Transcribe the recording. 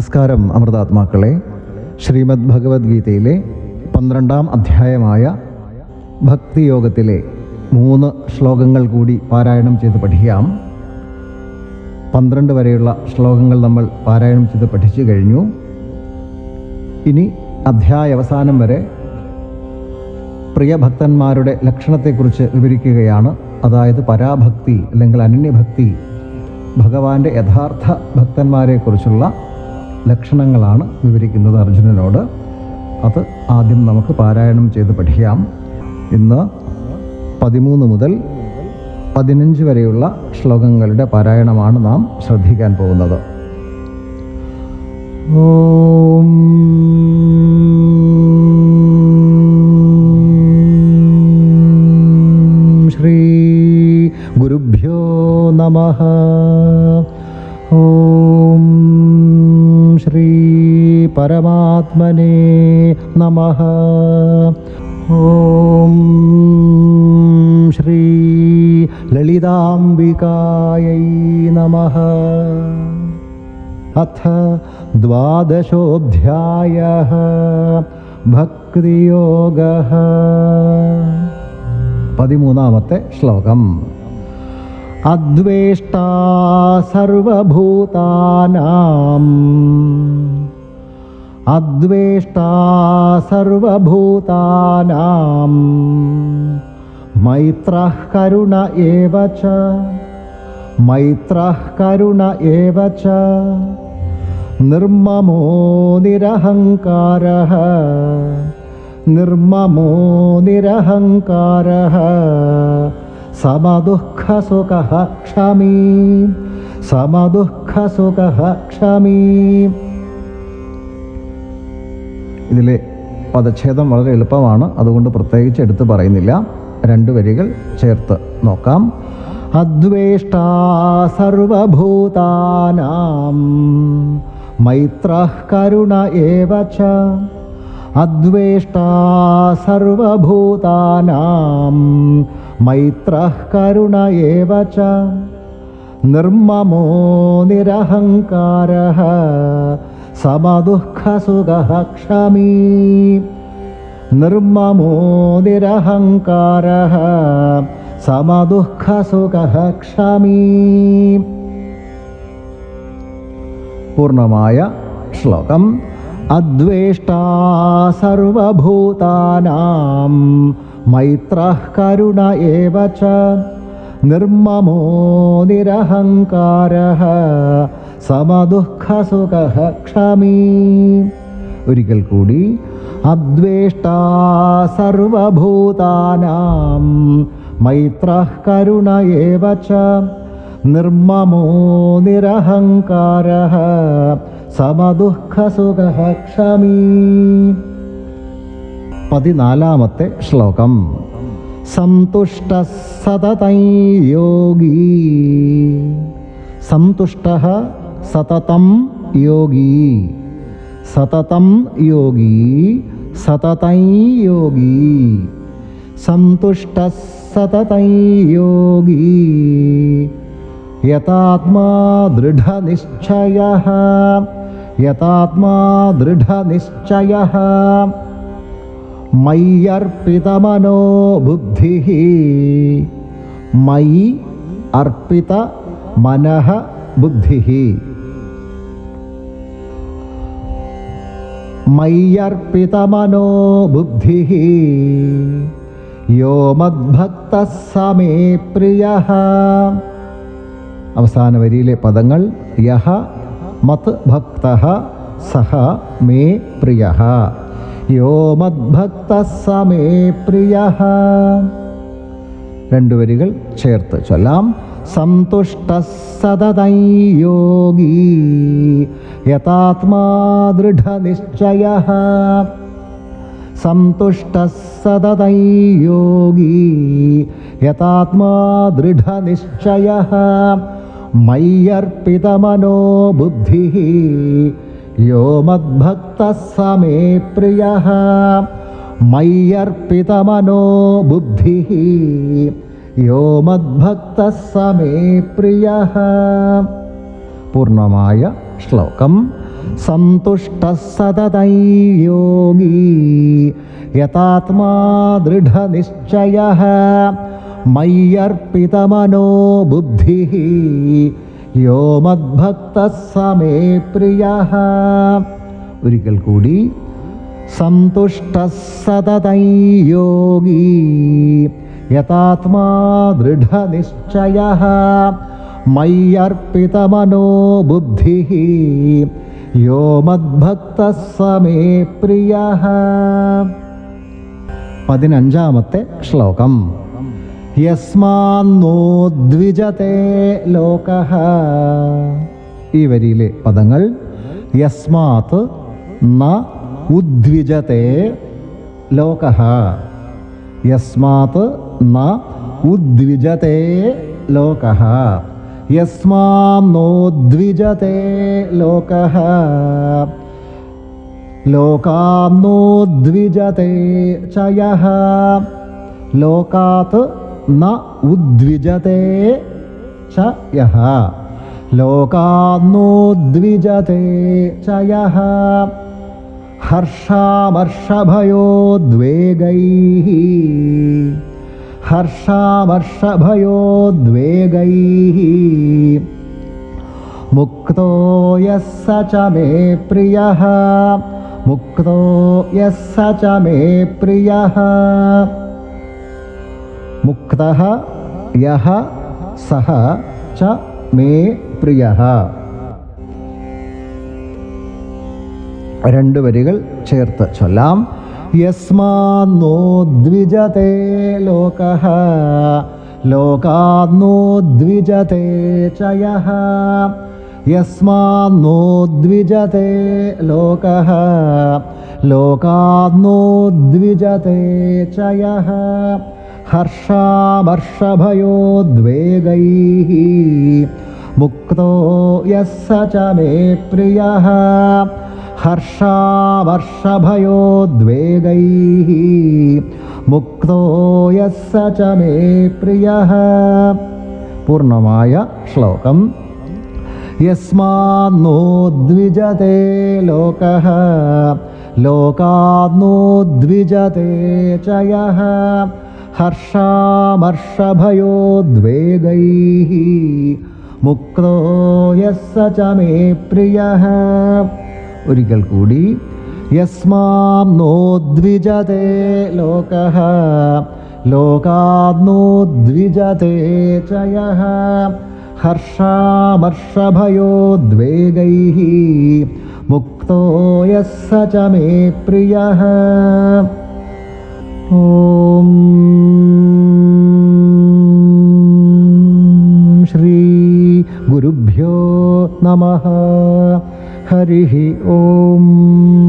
നമസ്കാരം അമൃതാത്മാക്കളെ. ശ്രീമദ് ഭഗവത്ഗീതയിലെ പന്ത്രണ്ടാം അധ്യായമായ ഭക്തിയോഗത്തിലെ മൂന്ന് ശ്ലോകങ്ങൾ കൂടി പാരായണം ചെയ്ത് പഠിക്കാം. പന്ത്രണ്ട് വരെയുള്ള ശ്ലോകങ്ങൾ നമ്മൾ പാരായണം ചെയ്ത് പഠിച്ചു കഴിഞ്ഞു. ഇനി അധ്യായ അവസാനം വരെ പ്രിയഭക്തന്മാരുടെ ലക്ഷണത്തെക്കുറിച്ച് വിവരിക്കുകയാണ്. അതായത് പരാഭക്തി അല്ലെങ്കിൽ അനന്യഭക്തി ഭഗവാന്റെ യഥാർത്ഥ ഭക്തന്മാരെക്കുറിച്ചുള്ള ലക്ഷണങ്ങളാണ് വിവരിക്കുന്നത് അർജുനനോട്. അത് ആദ്യം നമുക്ക് പാരായണം ചെയ്ത് പഠിക്കാം. ഇന്ന് പതിമൂന്ന് മുതൽ പതിനഞ്ച് വരെയുള്ള ശ്ലോകങ്ങളുടെ പാരായണമാണ് നാം ശ്രദ്ധിക്കാൻ പോകുന്നത്. ഓം പരമാത്മനേ നമ. ഓം ശ്രീ ലളിതാംബികായൈ നമ. അഥ ദ്വാദശോധ്യായ ഭക്തിയോഗ. പതിമൂന്നാമത്തെ ശ്ലോകം. അദ്വേഷ്ടാ സർവഭൂതാനാം. അദ്വേഷ്ടാ സർവഭൂതാനാം. മൈത്ര കരുണ ഏവ ച. മൈത്ര കരുണ ഏവ ച. നിർമ്മമോ നിരഹങ്കാര. നിർമ്മമോ നിരഹങ്കാര. സമദുഃഖസുഖഃ ക്ഷമീ. സമദുഃഖസുഖഃ ക്ഷമീ. ഇതിലെ പദച്ഛേദം വളരെ എളുപ്പമാണ്. അതുകൊണ്ട് പ്രത്യേകിച്ച് എടുത്തു പറയുന്നില്ല. രണ്ട് വരികൾ ചേർത്ത് നോക്കാം. അദ്വേഷ്ടാ സർവഭൂതാനാം. മൈത്ര കരുണ അദ്വേഷ്ടാ സർവഭൂതാനാം. മൈത്ര കരുണ നിർമ്മമോ നിരഹങ്കാരः. സമദുഃഖസുഖഃ ക്ഷമീ നിർമ്മമോ നിരഹങ്കാരः സമദുഃഖസുഖഃ ക്ഷമീ പൂർണമായ ശ്ലോകം. അദ്വേഷ്ടാ സർവഭൂതാനാം മൈത്രഃ കരുണ ഏവ നിർമ്മമോ നിരഹങ്കാരः സമദുഃഖസുഖഃ ക്ഷമീ. ഒരിക്കൽ കൂടി അദ്വേഷ്ട സർവഭൂതാനാം മൈത്ര കരുണ ഏവ ച നിർമ്മമോ നിരഹങ്കാര സമദുഃഖസുഖഃ ക്ഷമീ. പതിനാലാമത്തെ ശ്ലോകം സന്തുഷ്ട സതതൈ യോഗീ. സന്തുഷ്ട സതതം യോഗീ സതതം യോഗീ സതതൈ യോഗീ സന്തുഷ്ട സതതൈ യോഗീ യഥാത്മാ ദൃഢനിശ്ചയः യഥാത്മാ ദൃഢനിശ്ചയः മയ്യർപ്പിതമനോ ബുദ്ധി മയി അർപ്പിത മനഃ ബുദ്ധി മയ്യർപ്പിതമനോ ബുദ്ധി യോ മദ്ഭക്ത സമേ പ്രിയ. അവസാന വരിയിലെ പദങ്ങൾ യഹ മത് ഭക്ത സഹ മേ പ്രിയ. യോ മദ്ഭക്ത സമേ പ്രിയ. രണ്ടു വരികൾ ചേർത്ത് ചൊല്ലാം. സന്തുഷ്ട സതതൈ യോഗീ യഥാത്മാ ദൃഢനിശ്ചയ സന്തുഷ്ട സതതൈ യോഗീ യഥാത്മാ ദൃഢനിശ്ചയ മയ്യർപ്പിതമനോ ബുദ്ധി യോ മദ്ഭക്ത സമേ പ്രിയ മയ്യർപ്പിതമനോ ബുദ്ധി യോ മദ്ഭക്ത സമേ പ്രിയ പൂർണമായ ശ്ലോകം സന്തുഷ്ട സതതൈ യോഗി യഥാത്മാ ദൃഢനിശ്ചയ മയ്യർപ്പിതമനോ ബുദ്ധി യോ മദ്ഭക്ത സമേ പ്രിയ ഒരിക്കൽ കൂടി സന്തുഷ്ട സതതൈ യോഗി. യഥാത്മാ ദൃഢനിശ്ചയ. മയ്യർപ്പിതമനോ ബുദ്ധി യോ മദ്ഭക്ത സമേ പ്രിയ. പതിനഞ്ചാമത്തെ ശ്ലോകം. യസ്മാന്നോ ദ്വിജത്തെ ലോക. ഈ വരിയിലെ പദങ്ങൾ യസ്മാത് ന ഉദ്വിജത്തെ ലോക. യസ്മാത് ന ഉദ്വിജത്തെ ലോക യസ്മാന്നോദ്വിജത്തെ ലോക ലോകാന്നോദ്വിജത്തെ ചയഃ ലോകാത് ന ഉദ്വിജത്തെ ച യഃ ലോകാന്നോദ്വിജത്തെ ചയഃ ഹർഷാമർഷഭയോദ്വേഗൈः ഹർഷാമർഷഭയോദ്വേഗൈः മുക്തോ യः स च मे प्रियः മുക്തോ യः स च मे प्रियः മുക്തഃ യഹ സഹ ച മേ പ്രിയഃ രണ്ട് വരികൾ ചേർത്ത് ചൊല്ലാം യസ്മാന്നോ ദ്വിജത്തെ ലോക ലോകാന്നോ ദ്വിജത്തെ ചയഃ യസ്മാന്നോ ദ്വിജത്തെ ലോക ലോകാന്നോ ദ്വിജത്തെ ചയഃ ഹർഷാമർഷഭയോദ്വേഗൈः മുക്തോ യः स च मे प्रियः हर्षावर्षभयोद्वेगैः मुक्तो यः स च मे प्रियः। पूर्णमाय श्लोकम्। यस्मान्नोद्विजते लोकः लोकान्नोद्विजते च यः। हर्षामर्षभयोद्वेगैः मुक्तो यः प्रियः। ഒരിക്കൽ കൂടി. യസ്മാം നോദ്വിജതേ ലോക. ലോകാന്നോദ്വിജതേ ചയ ഹർഷാമർഷഭയോദ്വേഗൈ മുക്തോ യസ്സ ച മേ പ്രിയ. ഓം. हरिः ओम्।